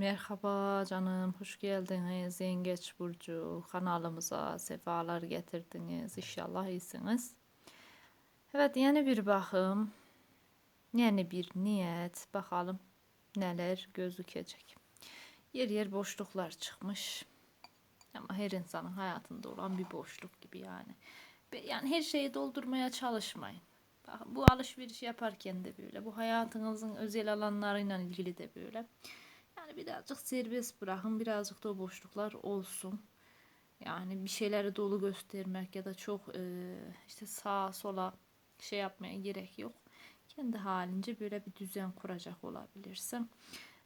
Merhaba canım, hoş geldiniz Yengeç Burcu kanalımıza sefalar getirdiniz. İnşallah iyisiniz. Evet yeni bir bakım, yeni bir niyet. Bakalım neler gözükecek. Yer yer boşluklar çıkmış. Ama her insanın hayatında olan bir boşluk gibi yani. Yani her şeyi doldurmaya çalışmayın. Bak, bu alışveriş yaparken de böyle. Bu hayatınızın özel alanlarıyla ilgili de böyle. Yani birazcık serbest bırakın. Birazcık da boşluklar olsun. Yani bir şeyleri dolu göstermek ya da çok e, işte sağa sola şey yapmaya gerek yok. Kendi halince böyle bir düzen kuracak olabilirsin.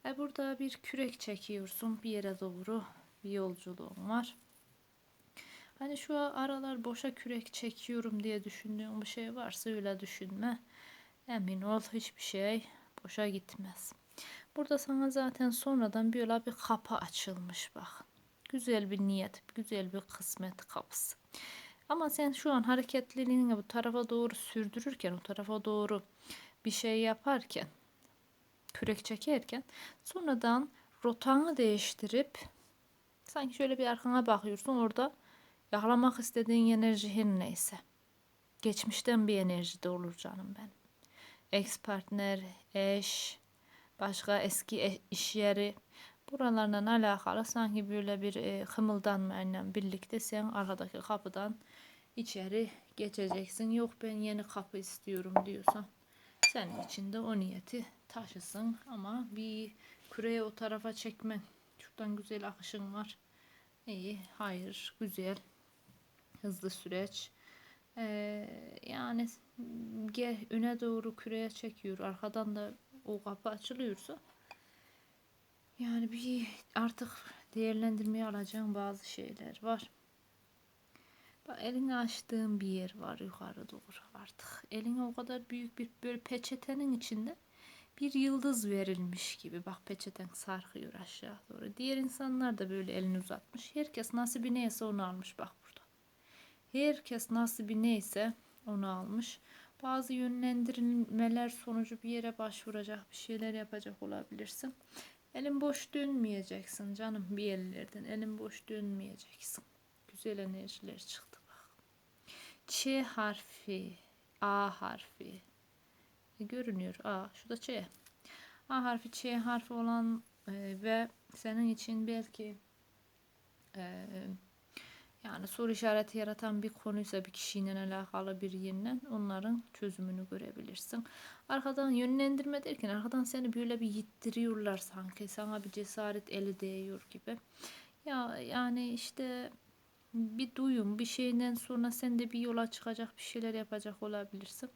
E burada bir kürek çekiyorsun. Bir yere doğru bir yolculuğun var. Hani şu aralar boşa kürek çekiyorum diye düşündüğün bir şey varsa öyle düşünme. Emin ol hiçbir şey boşa gitmez. Burada sana zaten sonradan böyle bir kapı açılmış bak. Güzel bir niyet, güzel bir kısmet kapısı. Ama sen şu an hareketlerini bu tarafa doğru sürdürürken, o tarafa doğru bir şey yaparken, kürek çekerken sonradan rotanı değiştirip sanki şöyle bir arkana bakıyorsun orada yakalamak istediğin enerji her neyse. Geçmişten bir enerji de olur canım ben. Ex partner, eş, başka eski e, iş yeri buralarla alakalı sanki böyle bir e, kımıldanmayla birlikte sen arkadaki kapıdan içeri geçeceksin. Yok ben yeni kapı istiyorum diyorsan senin içinde o niyeti taşısın ama bir küreye o tarafa çekmen. Şuradan güzel akışın var. İyi, hayır, güzel, hızlı süreç. Ee, yani öne doğru küreye çekiyor. Arkadan da o kapı açılıyorsa yani bir artık değerlendirmeye alacağım bazı şeyler var. Bak elini açtığın bir yer var yukarı doğru artık. Eline o kadar büyük bir böyle peçetenin içinde bir yıldız verilmiş gibi. Bak peçeten sarkıyor aşağı doğru. Diğer insanlar da böyle elini uzatmış. Herkes nasibi neyse onu almış bak burada. Herkes nasibi neyse onu almış bazı yönlendirilmeler sonucu bir yere başvuracak, bir şeyler yapacak olabilirsin. Elin boş dönmeyeceksin canım bir yerlerden. Elin boş dönmeyeceksin. Güzel enerjiler çıktı bak. Ç harfi, A harfi. E, görünüyor. A, şu da Ç. A harfi, Ç harfi olan e, ve senin için belki e, yani soru işareti yaratan bir konuysa bir kişiyle alakalı bir yerinden onların çözümünü görebilirsin. Arkadan yönlendirme derken arkadan seni böyle bir yittiriyorlar sanki sana bir cesaret eli değiyor gibi. Ya yani işte bir duyum bir şeyden sonra sen de bir yola çıkacak bir şeyler yapacak olabilirsin.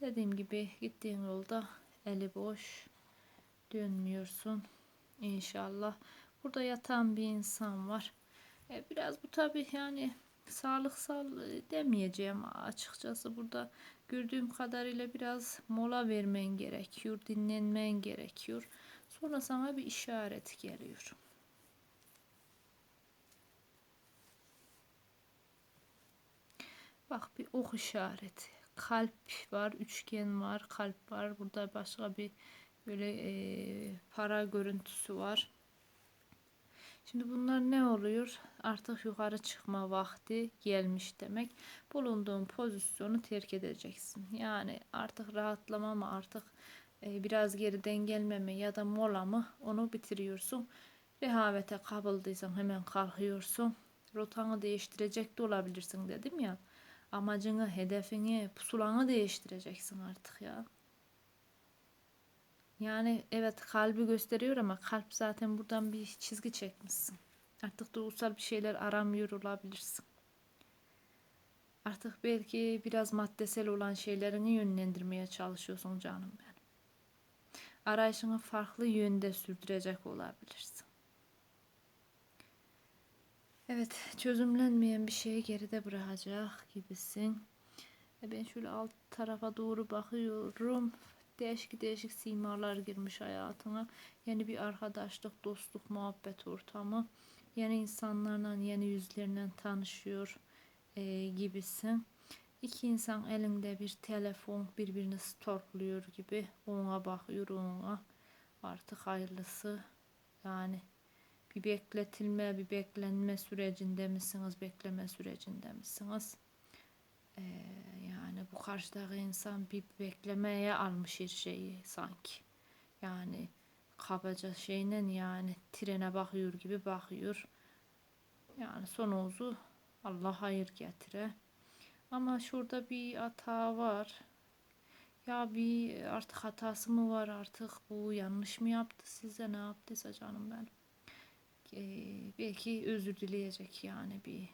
Dediğim gibi gittiğin yolda eli boş dönmüyorsun inşallah. Burada yatan bir insan var e, biraz bu tabi yani sağlıksal e, demeyeceğim açıkçası burada gördüğüm kadarıyla biraz mola vermen gerekiyor, dinlenmen gerekiyor. Sonra sana bir işaret geliyor. Bak bir ok işareti. Kalp var, üçgen var, kalp var. Burada başka bir böyle e, para görüntüsü var. Şimdi bunlar ne oluyor? Artık yukarı çıkma vakti gelmiş demek. Bulunduğun pozisyonu terk edeceksin. Yani artık rahatlama mı artık e, biraz geriden gelmeme ya da mola mı onu bitiriyorsun. Rehavete kapıldıysan hemen kalkıyorsun. Rotanı değiştirecek de olabilirsin dedim ya. Amacını, hedefini, pusulanı değiştireceksin artık ya. Yani evet kalbi gösteriyor ama kalp zaten buradan bir çizgi çekmişsin. Artık duygusal bir şeyler aramıyor olabilirsin. Artık belki biraz maddesel olan şeylerini yönlendirmeye çalışıyorsun canım benim. Arayışını farklı yönde sürdürecek olabilirsin. Evet, çözümlenmeyen bir şeyi geride bırakacak gibisin. E ben şöyle alt tarafa doğru bakıyorum değişik değişik simalar girmiş hayatına. Yeni bir arkadaşlık, dostluk, muhabbet ortamı. Yeni insanlarla, yeni yüzlerle tanışıyor e, gibisin. İki insan elinde bir telefon birbirini stalkluyor gibi ona bakıyor ona artık hayırlısı Yani bir bekletilme, bir beklenme sürecinde misiniz, bekleme sürecinde misiniz? Ee, bu karşıdaki insan bir beklemeye almış her şeyi sanki. Yani kabaca şeyle yani trene bakıyor gibi bakıyor. Yani sonuzu Allah hayır getire. Ama şurada bir hata var. Ya bir artık hatası mı var artık bu yanlış mı yaptı size ne yaptıysa canım ben. Ee, belki özür dileyecek yani bir,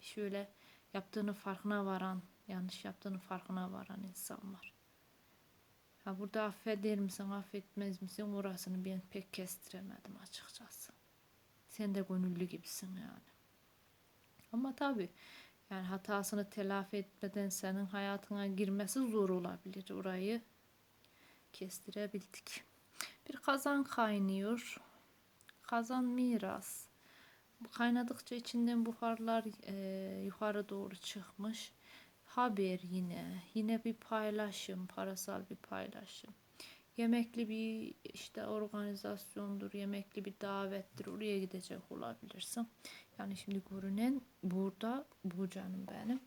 şöyle yaptığını farkına varan yanlış yaptığını farkına varan insan var. Ha burada affeder misin affetmez misin orasını ben pek kestiremedim açıkçası. Sen de gönüllü gibisin yani. Ama tabi yani hatasını telafi etmeden senin hayatına girmesi zor olabilir. Orayı kestirebildik. Bir kazan kaynıyor. Kazan miras. Kaynadıkça içinden buharlar e, yukarı doğru çıkmış. Haber yine. Yine bir paylaşım. Parasal bir paylaşım. Yemekli bir işte organizasyondur. Yemekli bir davettir. Oraya gidecek olabilirsin. Yani şimdi görünen burada bu canım benim.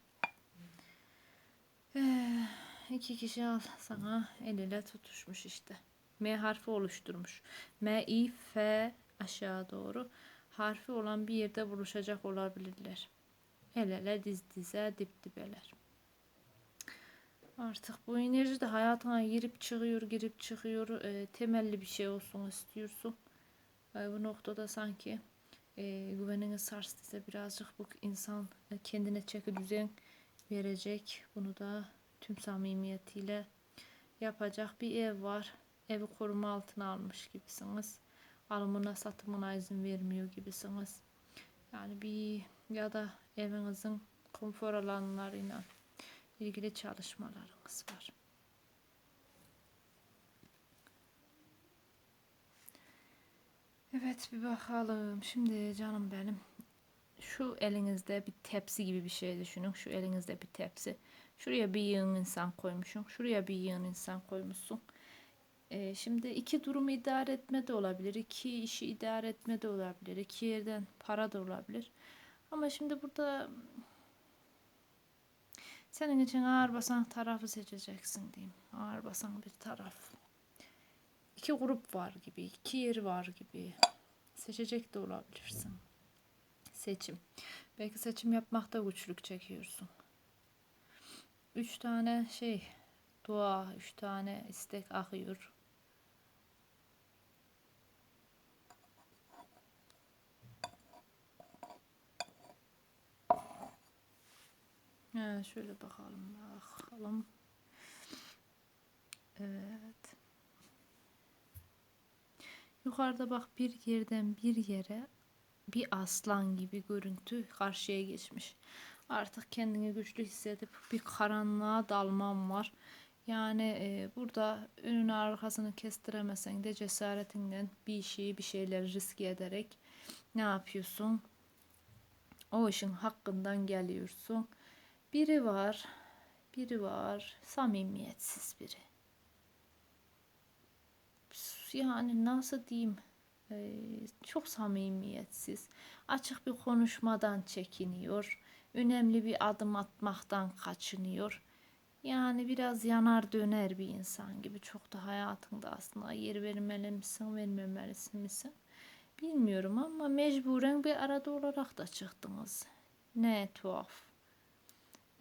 Ee, iki kişi al sana el ile tutuşmuş işte. M harfi oluşturmuş. M, I, F aşağı doğru harfi olan bir yerde buluşacak olabilirler. El ele diz dize dip dibeler. Artık bu enerji de hayatına girip çıkıyor, girip çıkıyor. E, temelli bir şey olsun istiyorsun. E, bu noktada sanki e, güvenini sarstıysa birazcık bu insan e, kendine çeki düzen verecek. Bunu da tüm samimiyetiyle yapacak bir ev var. Evi koruma altına almış gibisiniz. Alımına satımına izin vermiyor gibisiniz. Yani bir ya da evinizin konfor alanlarıyla ilgili çalışmalarınız var. Evet bir bakalım. Şimdi canım benim şu elinizde bir tepsi gibi bir şey düşünün. Şu elinizde bir tepsi. Şuraya bir yığın insan koymuşsun. Şuraya bir yığın insan koymuşsun. Ee, şimdi iki durumu idare etme de olabilir. iki işi idare etme de olabilir. iki yerden para da olabilir. Ama şimdi burada senin için ağır basan tarafı seçeceksin diyeyim. Ağır basan bir taraf iki grup var gibi, iki yer var gibi. Seçecek de olabilirsin. Seçim. Belki seçim yapmakta güçlük çekiyorsun. Üç tane şey, dua, üç tane istek akıyor. Ha, şöyle bakalım, bakalım. Evet. Yukarıda bak bir yerden bir yere bir aslan gibi görüntü karşıya geçmiş. Artık kendini güçlü hissedip bir karanlığa dalman var. Yani e, burada önünü arkasını kestiremesen de cesaretinden bir şeyi bir şeyler risk ederek ne yapıyorsun? O işin hakkından geliyorsun. Biri var, biri var, samimiyetsiz biri yani nasıl diyeyim e, çok samimiyetsiz. Açık bir konuşmadan çekiniyor. Önemli bir adım atmaktan kaçınıyor. Yani biraz yanar döner bir insan gibi. Çok da hayatında aslında yer vermeli misin, vermemelisin misin? Bilmiyorum ama mecburen bir arada olarak da çıktınız. Ne tuhaf.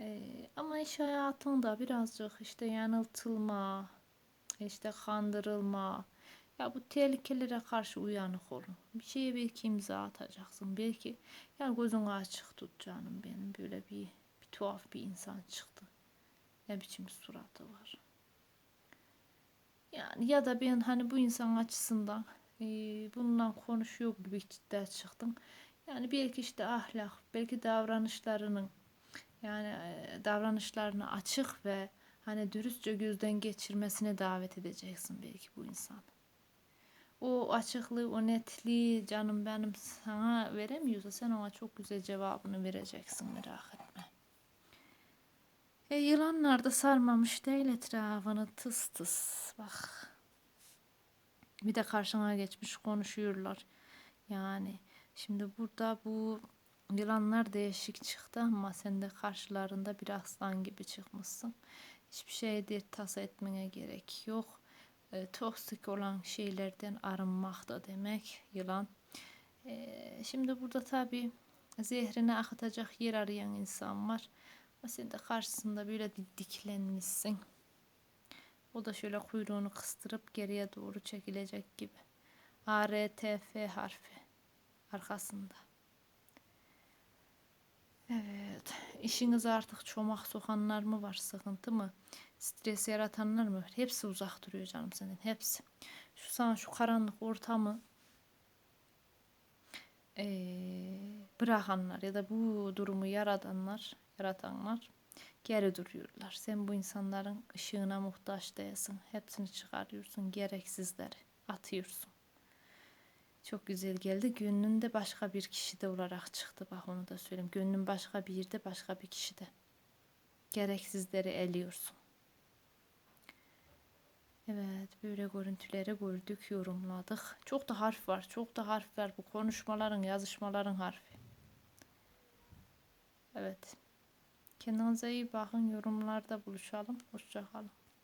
Ee, ama iş hayatında birazcık işte yanıltılma, işte kandırılma, ya bu tehlikelere karşı uyanık olun. Bir şeye belki imza atacaksın. Belki yani gözünü açık tut canım benim. Böyle bir, bir tuhaf bir insan çıktı. Ne biçim suratı var. Yani ya da ben hani bu insan açısından e, bundan konuşuyor gibi cidden çıktım. Yani belki işte ahlak, belki davranışlarının yani davranışlarını açık ve hani dürüstçe gözden geçirmesine davet edeceksin belki bu insanı o açıklığı, o netliği canım benim sana veremiyorsa sen ona çok güzel cevabını vereceksin merak etme. E, yılanlar da sarmamış değil etrafını tıs tıs bak. Bir de karşına geçmiş konuşuyorlar. Yani şimdi burada bu yılanlar değişik çıktı ama sen de karşılarında bir aslan gibi çıkmışsın. Hiçbir şeye dert tasa etmene gerek yok. E, toksik olan şeylerden arınmak da demek yılan. E, şimdi burada tabi zehrini akıtacak yer arayan insan var. Ama sen de karşısında böyle diklenmişsin. O da şöyle kuyruğunu kıstırıp geriye doğru çekilecek gibi. A, R, T, F harfi arkasında. Evet. İşinize artık çomak sokanlar mı var? Sıkıntı mı? Stres yaratanlar mı? Hepsi uzak duruyor canım senin. Hepsi. Şu sana şu karanlık ortamı eee, bırakanlar ya da bu durumu yaratanlar, yaratanlar geri duruyorlar. Sen bu insanların ışığına muhtaç değilsin. Hepsini çıkarıyorsun. Gereksizleri atıyorsun. Çok güzel geldi. Gönlün de başka bir kişide olarak çıktı. Bak onu da söyleyeyim. Gönlün başka bir yerde, başka bir kişide. Gereksizleri eliyorsun. Evet, böyle görüntüleri gördük, yorumladık. Çok da harf var, çok da harf var. Bu konuşmaların, yazışmaların harfi. Evet. Kendinize iyi bakın. Yorumlarda buluşalım. Hoşça kalın.